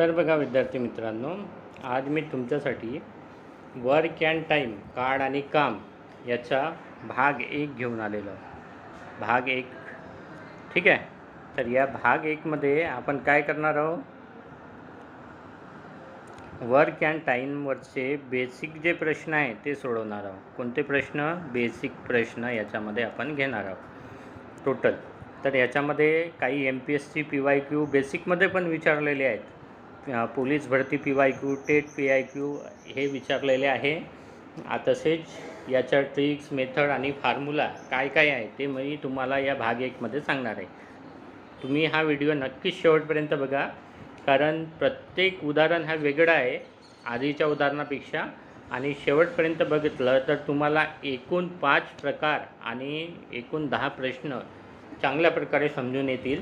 तर बघा विद्यार्थी मित्रांनो आज मी तुमच्यासाठी वर्क अँड टाईम कार्ड आणि काम याचा भाग एक घेऊन आलेलो भाग एक. ठीक आहे? तर या भाग एकमध्ये आपण काय करणार आहोत? वर्क अँड टाईमवरचे बेसिक जे प्रश्न आहे ते सोडवणार आहोत. कोणते प्रश्न? बेसिक प्रश्न याच्यामध्ये आपण घेणार आहोत. टोटल तर याच्यामध्ये काही M P S C P Y Q बेसिकमध्ये पण विचारलेले आहेत. पोलीस भरती P Y Q TET P I Q हे विचारलेले आहे. तसेच याच्या ट्रिक्स मेथड आणि फार्मुला काय काय आहे ते मी तुम्हाला या भाग एकमध्ये सांगणार आहे. तुम्ही हा व्हिडिओ नक्कीच शेवटपर्यंत बघा कारण प्रत्येक उदाहरण हा वेगळं आहे आधीच्या उदाहरणापेक्षा. आणि शेवटपर्यंत बघितलं तर तुम्हाला एकूण पाच प्रकार आणि एकूण दहा प्रश्न चांगल्या प्रकारे समजून येतील.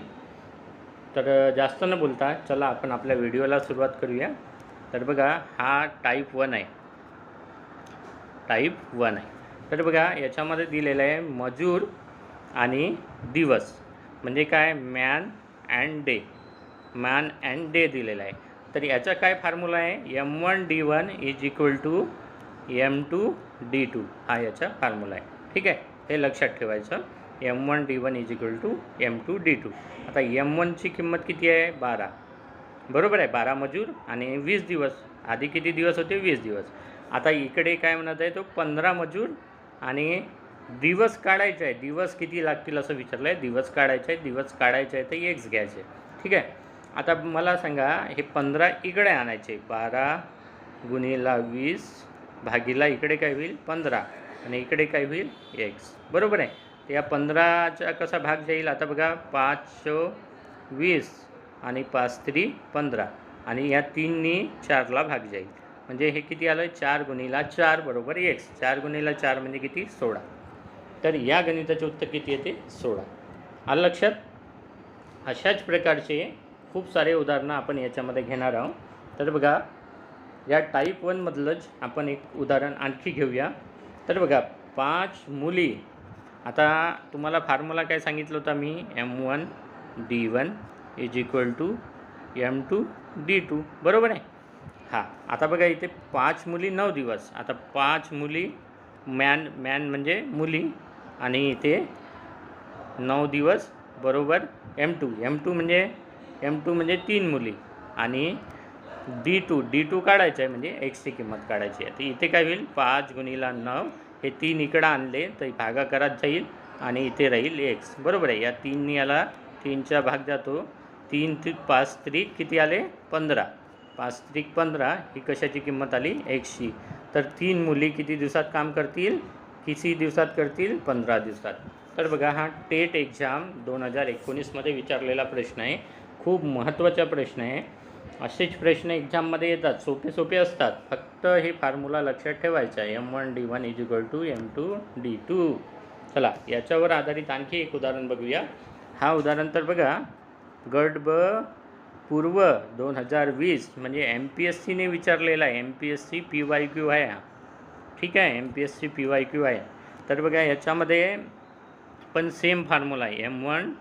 तर जास्त न बोलता चला आपण आपल्या व्हिडिओला सुरुवात करूया. तर बघा हा टाईप वन आहे. टाईप वन आहे. तर बघा याच्यामध्ये दिलेलं आहे मजूर आणि दिवस. म्हणजे काय? Man and day man and day दिलेला आहे. तर याचा काय फॉर्म्युला आहे? M one D one is equal to M two D two हा याचा फॉर्म्युला आहे. ठीक आहे? हे लक्षात ठेवायचं. M one D one is equal to M two D two आता एम वनची किंमत किती आहे? बारा. बरोबर आहे बारा मजूर आणि वीस दिवस. आधी किती दिवस होते? वीस दिवस. आता इकडे काय म्हणत आहे तो? पंधरा मजूर आणि दिवस काढायचे आहे. दिवस किती लागतील असं विचारलं आहे दिवस काढायचे आहे दिवस काढायचे आहे तर एक्स घ्यायचे. ठीक आहे? आता मला सांगा हे पंधरा इकडे आणायचे. बारा गुणिला वीस भागीला इकडे काय होईल? पंधरा. आणि इकडे काय होईल? एक्स बरोबर आहे? या पंधराचा कसा भाग जाईल? आता बघा पाच वीस आणि पाच त्री पंधरा. आणि या तीननी चारला भाग जाईल. म्हणजे हे किती आलं चार गुणीला चार बरोबर एक्स चार गुणीला चार म्हणजे किती? सोळा. तर या गणिताचे उत्तर किती येते? सोळा. आलं लक्षात? अशाच प्रकारचे खूप सारे उदाहरणं आपण याच्यामध्ये घेणार आहोत. तर बघा या टाईप वनमधलंच आपण एक उदाहरण आणखी घेऊया. तर बघा पाच मुली आता तुम्हाला फॉर्म्युला काय सांगितलं होता मी M one D one is equal to M two D two बरोबर आहे? हां. आता बघा इथे पाच मुली नऊ दिवस. आता पाच मुली मॅन मॅन म्हणजे मुली. आणि इथे नऊ दिवस बरोबर एम टू एम टू म्हणजे एम टू म्हणजे तीन मुली. आणि डी टू डी टू काढायचं आहे म्हणजे एक्सची किंमत काढायची आहे. तर इथे काय होईल? पाच गुणीला नऊ हे तीन इकडं आणले तर भागाकारात जाईल आणि इथे राहील एक्स बरोबर आहे. या तीन याला तीनचा भाग जातो. तीन ती पाच त्रिक किती आले? पंधरा. पाच त्रिक पंधरा ही कशाची किंमत आली? एकशी तर तीन मुली किती दिवसात काम करतील? किती दिवसात करतील? पंधरा दिवसात. तर बघा हा टेट एक्झाम दोन हजार एकोणीसमध्ये विचारलेला प्रश्न आहे. खूप महत्त्वाचा प्रश्न आहे. असेच प्रश्न एक्झाममध्ये येतात. सोपे सोपे असतात. फक्त हे फॉर्म्युला लक्षात ठेवायचा आहे. M one D one is equal to M two D two चला याच्यावर आधारित आणखी एक उदाहरण बघूया. हा उदाहरण तर बघा. गट ब पूर्व दोन हजार वीस म्हणजे एम पी एस सीने विचारलेला आहे. M P S C P Y Q आहे ठीक आहे? M P S C P Y Q आहे. तर बघा याच्यामध्ये पण सेम फॉर्म्युला आहे. एम वन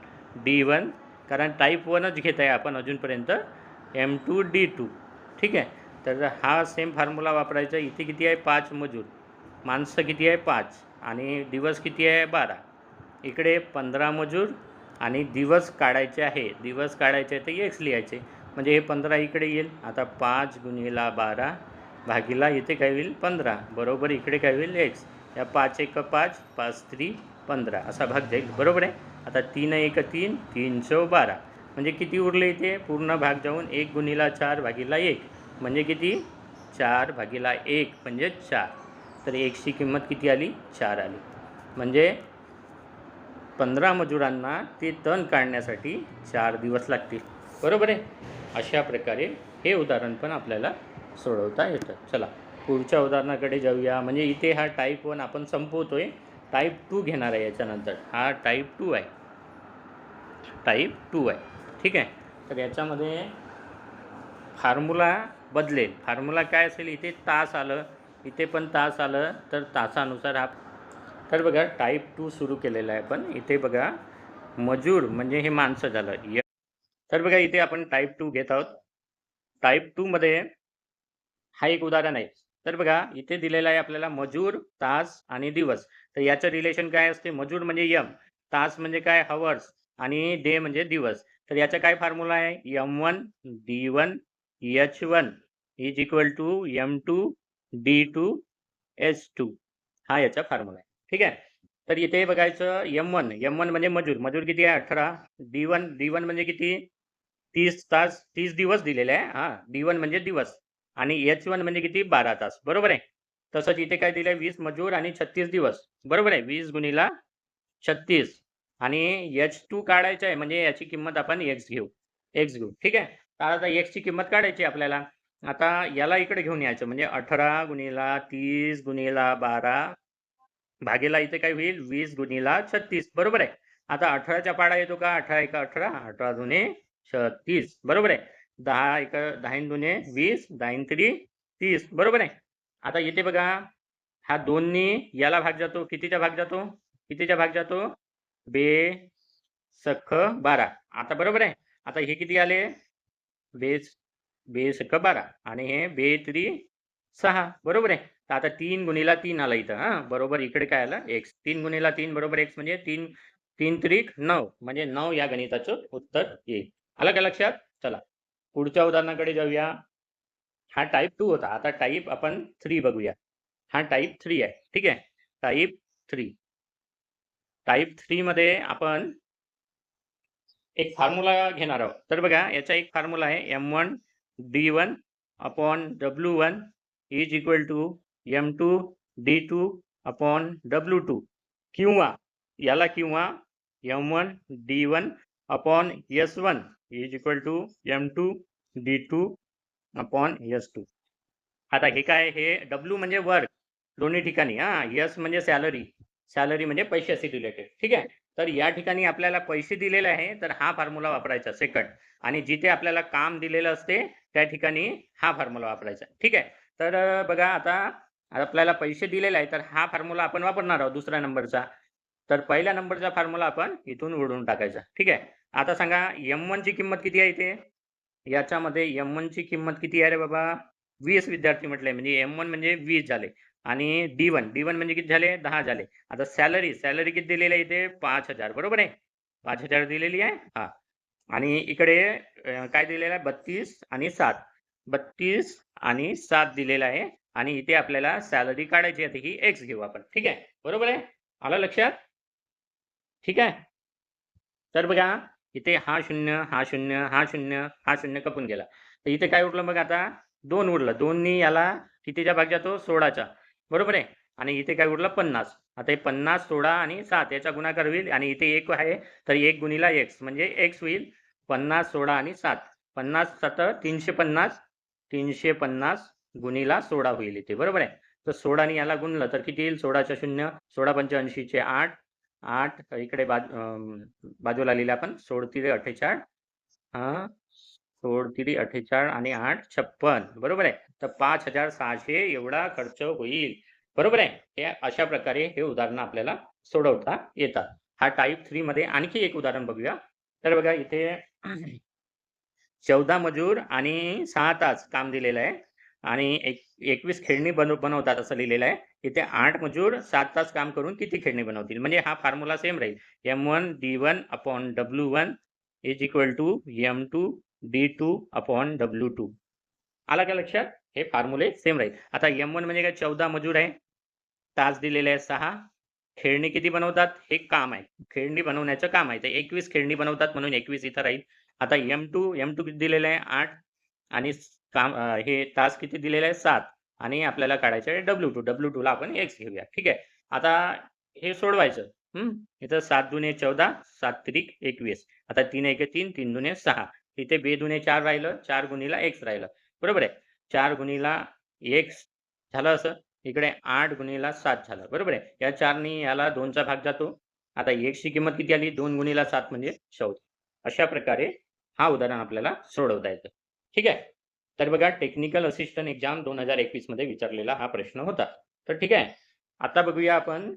डी वन कारण टाईप वनच घेत आहे आपण अजूनपर्यंत. M two D two. ठीक आहे? तर हा सेम फॉर्म्युला वापरायचा. इथे किती आहे? पाच मजूर. माणसं किती आहे? पाच. आणि दिवस किती आहे? बारा. इकडे पंधरा मजूर आणि दिवस काढायचे आहे. दिवस काढायचे आहे तर एक्स लिहायचे. म्हणजे हे पंधरा इकडे येईल. आता पाच गुणिला बारा भागीला इथे काय होईल? पंधरा. बरोबर इकडे काय होईल? एक्स या पाच एक पाच पाच त्री पंधरा. असा भाग जाईल. बरोबर आहे? आता तीन एक तीन तीन चौ बारा. म्हणजे किती उरले इथे? पूर्ण भाग जाऊन एक गुणीला चार भागीला एक. म्हणजे किती? चार भागीला एक म्हणजे चार. तर एकची किंमत किती आली? चार आली. म्हणजे पंधरा मजुरांना ते तण काढण्यासाठी चार दिवस लागतील. बरोबर आहे? अशा प्रकारे हे उदाहरण पण आपल्याला सोडवता येतं. चला पुढच्या उदाहरणाकडे जाऊया. म्हणजे इथे हा टाईप वन आपण संपवतोय. टाईप टू घेणार आहे याच्यानंतर. हा टाईप टू आहे. टाईप टू आहे. ठीक आहे. तर याच्यामध्ये फार्मुला बदलेल. फार्मुला काय असेल? इथे तास आलं. इथे पण तास आलं. तर तासानुसार हा तर बघा टाईप टू सुरू केलेला आहे आपण. इथे बघा मजूर म्हणजे हे माणसं झालं. य तर बघा इथे आपण टाईप टू घेत आहोत. टाईप टूमध्ये हा एक उदाहरण आहे. तर बघा इथे दिलेला आहे आपल्याला मजूर तास आणि दिवस. तर याचं रिलेशन काय असते? मजूर म्हणजे यम. तास म्हणजे काय? हवर्स आणि डे म्हणजे दिवस. तर याचा काय फॉर्म्युला आहे? M one D one H one is equal to M two D two H two हा याचा फॉर्म्युला आहे. ठीक आहे? तर इथे बघायचं एम वन एम वन म्हणजे मजूर. मजूर किती आहे? अठरा. डी वन डी वन म्हणजे किती? तीस तास तीस दिवस दिलेले आहे. हा डी वन म्हणजे दिवस. आणि एच वन म्हणजे किती? बारा तास. बरोबर आहे? तसंच इथे काय दिलंय? वीस मजूर आणि छत्तीस दिवस. बरोबर आहे? वीस गुणीला छत्तीस. आणि एच टू काढायचं आहे म्हणजे याची किंमत आपण एक्स घेऊ. एक्स घेऊ. ठीक आहे? तर आता एक्सची किंमत काढायची आपल्याला. आता याला इकडे घेऊन यायचं म्हणजे अठरा गुणीला तीस गुणीला बारा भागेला इथे काय होईल? वीस गुणीला छत्तीस. बरोबर आहे? आता अठराच्या पाडा येतो का? अठरा एका अठरा अठरा दुने छत्तीस. बरोबर आहे? दहा एक दहा दुने वीस दहा तरी तीस. बरोबर आहे? आता येते बघा हा दोन्ही याला भाग जातो. कितीचा भाग जातो? कितीचा भाग जातो? बे सख बारा. आता बरोबर आहे? आता हे किती आले? बे बे सख बारा. आणि हे बे त्री सहा. बरोबर आहे? तर आता तीन गुणीला तीन आला इथं हा? बरोबर इकडे काय आलं? एक्स तीन गुणीला तीन बरोबर एक्स म्हणजे तीन तीन त्रिक नऊ. म्हणजे नऊ या गणिताचं उत्तर येईल आलं का लक्षात? चला. पुढच्या उदाहरणाकडे जाऊया. हा टाईप टू होता. आता टाईप आपण थ्री बघूया. हा टाईप थ्री आहे. ठीक आहे? टाईप थ्री टाईप थ्रीमध्ये आपण एक फॉर्म्युला घेणार आहोत. तर बघा याचा एक फॉर्म्युला आहे M one D one upon W one is equal to M two D two upon W two किंवा याला किंवा M one D one upon S one is equal to M two D two upon S two आता हे काय हे W म्हणजे work दोन्ही ठिकाणी हा. एस म्हणजे सॅलरी सॅलरी म्हणजे पैशाशी रिलेटेड ठीक आहे? तर या ठिकाणी आपल्याला पैसे दिलेले आहे तर हा फॉर्म्युला वापरायचा. सेकंड आणि जिथे आपल्याला काम दिलेलं असते त्या ठिकाणी हा फॉर्म्युला वापरायचा. ठीक आहे? तर बघा आता आपल्याला पैसे दिलेले आहे तर हा फॉर्म्युला आपण वापरणार आहोत दुसऱ्या नंबरचा. तर पहिल्या नंबरचा फॉर्म्युला आपण इथून उडवून टाकायचा. ठीक आहे? आता सांगा एम ची किंमत किती आहे इथे? याच्यामध्ये एम ची किंमत किती आहे रे बाबा? वीस विद्यार्थी म्हटले म्हणजे एम वन म्हणजे वीस झाले. आणि डी वन डी वन म्हणजे किती झाले? दहा झाले. आता सॅलरी सॅलरी किती दिलेली आहे इथे? पाच हजार. बरोबर आहे? पाच हजार दिलेली आहे? हा. आणि इकडे काय दिलेलं आहे? बत्तीस आणि सात. बत्तीस आणि सात दिलेलं आहे. आणि इथे आपल्याला सॅलरी काढायची आहे. ही एक्स घेऊ आपण. ठीक आहे? बरोबर आहे? आलं लक्षात? ठीक आहे? तर बघा इथे हा शून्य हा शून्य हा शून्य हा शून्य कपून गेला. तर इथे काय उरलं बघ आता? दोन उरलं. दोन्ही याला कितीच्या भाग जातो सोळाचा बरोबर आहे. आणि इथे काय उरलं? पन्नास. आता हे पन्नास सोळा आणि सात याचा गुणाकार होईल आणि इथे एक आहे तर एक गुणीला एक्स म्हणजे एक्स होईल पन्नास सोळा आणि सात. पन्नास सात तीनशे पन्नास तीनशे पन्नास गुणीला सोळा होईल इथे. बरोबर आहे? तर सोळाने याला गुणलं तर किती येईल? सोळाच्या शून्य सोळा पंच्याऐंशीचे आठ. आठ इकडे बाज बाजूला लिहिले आपण सोळतिरे अठ्ठेचाळ हा सोळतिरी अठ्ठेचाळ आणि आठ छप्पन. बरोबर आहे? तर पाच हजार सहाशे एवढा खर्च होईल. बरोबर आहे? हे अशा प्रकारे हे उदाहरणं आपल्याला सोडवता येतात. हा टाईप थ्री मध्ये आणखी एक उदाहरण बघूया. तर बघा इथे चौदा मजूर आणि सहा तास काम दिलेलं आहे. आणि एक एकवीस खेळणी बनव बनवतात असं लिहिलेलं आहे. इथे आठ मजूर सात तास काम करून किती खेळणी बनवतील? म्हणजे हा फॉर्म्युला सेम राहील. M one D one upon W one is equal to M two D two upon W two आला का लक्षात? हे फॉर्म्युले सेम राहील. आता एम वन म्हणजे काय? चौदा मजूर आहे. तास दिलेले आहे सहा. खेळणी किती बनवतात? हे काम आहे. खेळणी बनवण्याचं काम आहे. ते एकवीस खेळणी बनवतात म्हणून एकवीस इथं राहील. आता एम टू एम टू किती दिलेलं आहे? आठ. आणि काम हे तास किती दिलेले आहे सात. आणि आपल्याला काढायचं आहे डब्ल्यू टू डब्ल्यू टूला आपण एक्स घेऊया. ठीक आहे? आता हे सोडवायचं. हम्म? इथं सात दुने चौदा सात त्रिक एकवीस. आता तीन एक तीन तीन दुने सहा. इथे बे दुने चार राहिलं. चार गुणीला एक्स राहिलं. बरोबर आहे? चार गुणीला एक झालं असं. इकडे आठ गुणीला सात झालं. बरोबर आहे? या चारनी याला दोनचा भाग जातो. आता एकशी किंमत किती आली? दोन गुणीला सात म्हणजे चौदा. अशा प्रकारे हा उदाहरण आपल्याला सोडवता येतं. ठीक आहे? तर बघा टेक्निकल असिस्टंट एक्झाम दोन हजार एकवीसमध्ये विचारलेला हा प्रश्न होता. तर ठीक आहे? आता बघूया आपण.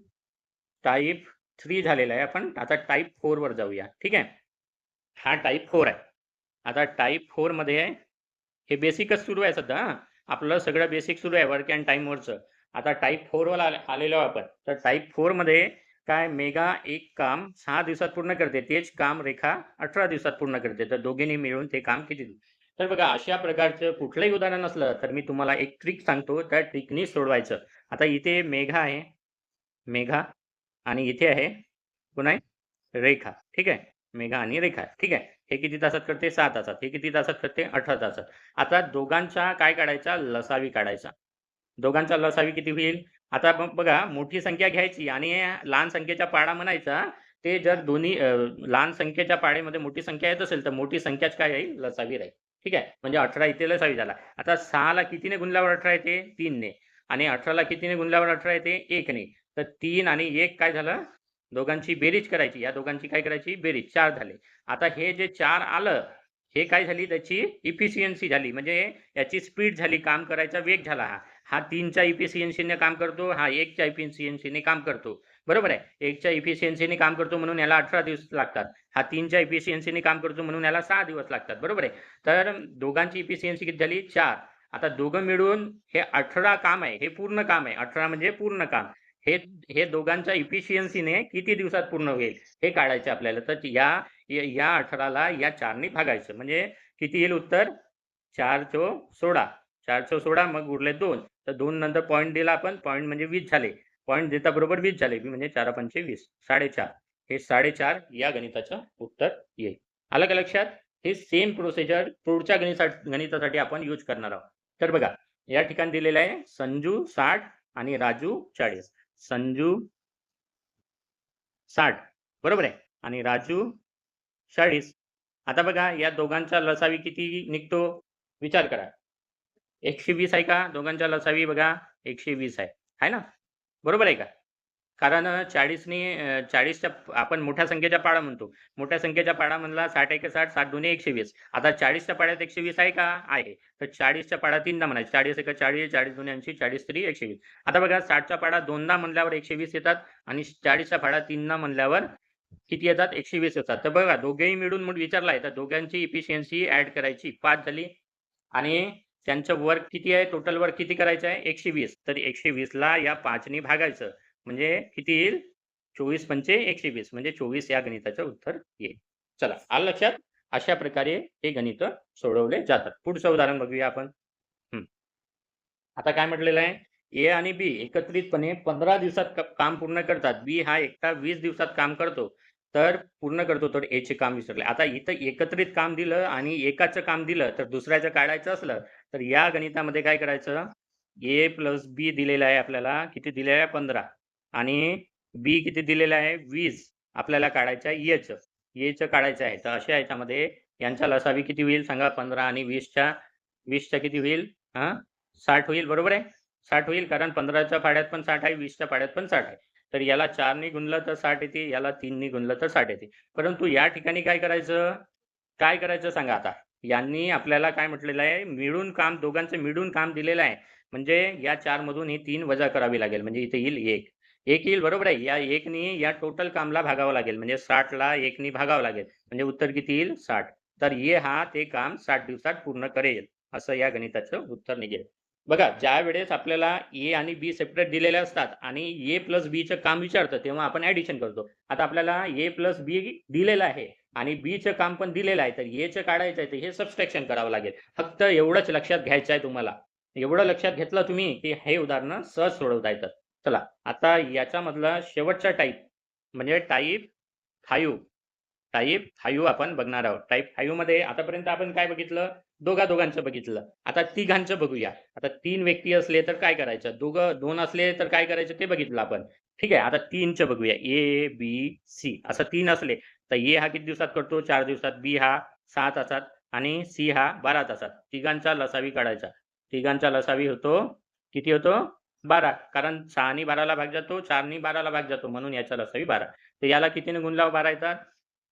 टाईप थ्री झालेला आहे आपण. आता टाईप फोर वर जाऊया. ठीक आहे? हा टाईप फोर आहे. आता टाईप फोरमध्ये आहे हे बेसिकच सुरू आहे सध्या हां. आपलं सगळं बेसिक सुरू आहे वर्क अँड टाईमवरचं. आता टाइप 4 वर आलेलो आपण. तर टाइप 4 मध्ये काय मेघा एक काम सहा दिवसात पूर्ण करते. तेच काम रेखा 18 दिवसात पूर्ण करते. तर दोघींनी मिळून ते काम किती तर बघा अशा प्रकारचं कुठलंही उदाहरण असलं तर मी तुम्हाला एक ट्रिक सांगतो. त्या ट्रिकनी सोडवायचं. आता इथे मेघा आहे. मेघा आणि इथे आहे पुन्हा आहे? रेखा. ठीक आहे. मेघा आणि रेखा. ठीक आहे. हे किती तासात करते? सहा तासात. हे किती तासात करते? 18 तासात. आता दोघांचा काय काढायचा? लसावी काढायचा. दोघांचा लसावी किती होईल? आता बघा मोठी संख्या घ्यायची आणि लहान संख्येचा पाढा म्हणायचा. ते जर दोन्ही लहान संख्येच्या पाढ्यामध्ये मोठी संख्या येत असेल तर मोठी संख्याच काय राहील? लसावी राहील. ठीक आहे. म्हणजे 18 इथे लसावी झाला. आता सहाला कितीने गुणल्यावर 18 येते? 3 ने आणि अठराला कितीने गुणल्यावर 18 येते? 1 ने. तर तीन आणि एक काय झालं? दोघांची बेरीज करायची. या दोघांची काय करायची? बेरीज चार झाले. आता हे जे चार आलं, हे काय झाली त्याची इफिशियन्सी झाली. म्हणजे याची स्पीड झाली, काम करायचा वेग झाला हा. हा तीनच्या इफिशियन्सीने काम करतो, हा एकच्या इफिशियन्सीने काम करतो. बरोबर आहे. एकच्या इफिशियन्सीने काम करतो म्हणून याला 18 दिवस लागतात. हा तीनच्या इफिशियन्सीने काम करतो म्हणून याला सहा दिवस लागतात. बरोबर आहे. तर दोघांची इफिशियन्सी किती झाली? चार आता दोघं मिळून हे 18 काम आहे. हे पूर्ण काम आहे. 18 म्हणजे पूर्ण काम. हे हे दोघांच्या इफिशियन्सीने किती दिवसात पूर्ण होईल? हे काढायचे आपल्याला. तर या या अठराला या चारने भागायचं. म्हणजे किती येईल उत्तर? चार चो सोळा चार चो सोळा मग उरले दोन तर दोन नंतर पॉईंट दिला आपण. पॉईंट म्हणजे वीस झाले. पॉईंट देता बरोबर वीस झाले. म्हणजे चार पंचे 20. 4.5 हे 4.5 या गणिताचं उत्तर येईल. आलं का लक्षात? हे सेम प्रोसिजर पुढच्या गणिता गणितासाठी आपण यूज करणार आहोत. तर बघा या ठिकाणी दिलेलं आहे संजू साठ आणि राजू 40. संजू साठ बरोबर आहे आणि राजू 40. आता बघा या दोघांचा लसावी किती निघतो? विचार करा. 120 आहे का? दोघांचा लसावी बघा 120 आहे. आहे ना? बरोबर आहे का? कारण 40 ने अ, 40 च्या आपण मोठ्या संख्येचा पाडा म्हणतो. मोठ्या संख्येचा पाडा म्हणला साठ एक साठ साठ दोन्ही एकशे वीस आता चाळीसच्या पाड्यात एकशे वीस आहे का? आहे. तर 40 च्या पाढा तीनदा म्हणायचं. 40 एके 40, 40 दुने 80, 40 त्रिक 120. आता बघा 60 पाडा पाढा दोनदा म्हणल्यावर 120 येतात आणि चाळीसच्या पाडा तीनदा म्हणल्यावर किती येतात? 120 येतात. तर बघा दोघेही मिळून मग विचारला आहे. तर दोघांची इफिशियन्सी ऍड करायची. पाच झाली आणि त्यांचं वर्क किती आहे? टोटल वर्क किती करायचं आहे? 120. तर 120 ला या पाचने भागायचं. म्हणजे किती येईल? 24 पंचे 120 म्हणजे 24 या गणिताचं उत्तर येईल. चला आलं लक्षात? अशा प्रकारे हे गणित सोडवले जातात. पुढचं उदाहरण बघूया आपण. आता काय म्हटलेलं आहे? ए आणि बी एकत्रितपणे 15 दिवसात काम पूर्ण करतात. बी हा एकटा वीस दिवसात काम करतो. तर पूर्ण करतो तर एचे काम विसरले. आता इथं एकत्रित काम दिलं आणि एकाचं काम दिलं तर दुसऱ्याचं काढायचं असलं तर या गणितामध्ये काय करायचं? ए प्लस बी दिलेलं आहे आपल्याला. किती दिलेलं आहे? 15 आणि बी किती दिलेलं आहे? वीज आपल्याला काढायचं आहे एच एचं काढायचं आहे. तर अशा याच्यामध्ये यांचा लसावी किती होईल सांगा? 15 आणि 20 च्या 20 च्या किती होईल? हां, साठ होईल बरोबर आहे? साठ होईल कारण पंधराच्या फाड्यात पण साठ आहे, 20 च्या पण साठ आहे. तर याला चारनी गुणलं तर साठ येते, याला तीननी गुणलं तर साठ येते. परंतु या ठिकाणी काय करायचं? काय करायचं सांगा आता? यांनी आपल्याला काय म्हटलेलं आहे? मिळून काम दोघांचं मिळून काम दिलेलं आहे. म्हणजे या 4 मधून ही तीन वजा करावी लागेल. म्हणजे इथे येईल एक एक येईल बरोबर आहे. या एकनी या टोटल कामला भागावं लागेल. म्हणजे 60 ला 1 नी भागावं लागेल. म्हणजे उत्तर किती येईल? साठ तर ए हा ते काम साठ दिवसात पूर्ण करेल. असं या गणिताचं उत्तर निघेल. बघा ज्या वेळेस आपल्याला ए आणि बी सेपरेट दिलेले असतात आणि ए प्लस बीचं काम विचारतं तेव्हा आपण ॲडिशन करतो. आता आपल्याला ए प्लस बी दिलेलं आहे आणि बीचं काम पण दिलेलं आहे. तर एचं काढायचं आहे तर हे सबस्ट्रॅक्शन करावं लागेल. फक्त एवढंच लक्षात घ्यायचं आहे तुम्हाला. एवढं लक्षात घेतलं तुम्ही की हे उदाहरणं सहज सोडवता येतात. चला आता याच्यामधला शेवटचा टाईप म्हणजे टाईप फायू टाईप फायू आपण बघणार आहोत. टाईप फायू मध्ये आतापर्यंत आपण काय बघितलं? दोघा-दोघांचं बघितलं. आता तिघांचं बघूया. आता तीन व्यक्ती असले तर काय करायचं? दोघं दोन असले तर काय करायचं ते बघितलं आपण. ठीक आहे. आता तीनचं बघूया. ए, बी, सी असं तीन असले तर ए हा किती दिवसात करतो? चार दिवसात. बी हा सहा तासात आणि सी हा 12 तासात. तिघांचा लसावी काढायचा. तिघांचा लसावी होतो किती होतो? 12 कारण सहानी बाराला भाग जातो, चारनी बाराला भाग जातो म्हणून याचा लसावी 12. तर याला कितीने गुणल्यावर 12 येतात?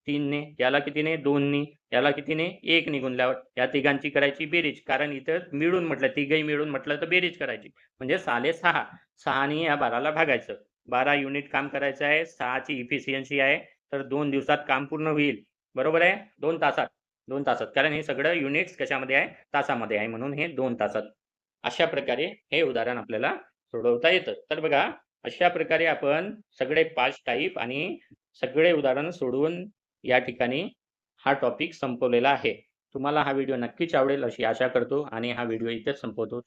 तीनने याला कितीने? दोननी याला कितीने? एकने गुणल्यावर. या तिघांची करायची बेरीज. कारण इथं मिळून म्हटलं, तिघही मिळून म्हटलं तर बेरीज करायची. म्हणजे 6 ले 6. 6 नी या बाराला भागायचं. 12 युनिट काम करायचं आहे. 6 ची इफिशियन्सी आहे. तर दोन दिवसात काम पूर्ण होईल. बरोबर आहे? दोन तासात. दोन तासात कारण हे सगळं युनिट्स कशामध्ये आहे तासामध्ये आहे म्हणून हे दोन तासात अशा प्रकारे हे उदाहरण आपल्याला सोडवता येतं. तर बघा अशा प्रकारे आपण सगळे पाच टाईप आणि सगळे उदाहरण सोडवून या ठिकाणी हा टॉपिक संपवलेला आहे. तुम्हाला हा व्हिडिओ नक्कीच आवडेल अशी आशा करतो आणि हा व्हिडिओ इथेच संपवतो.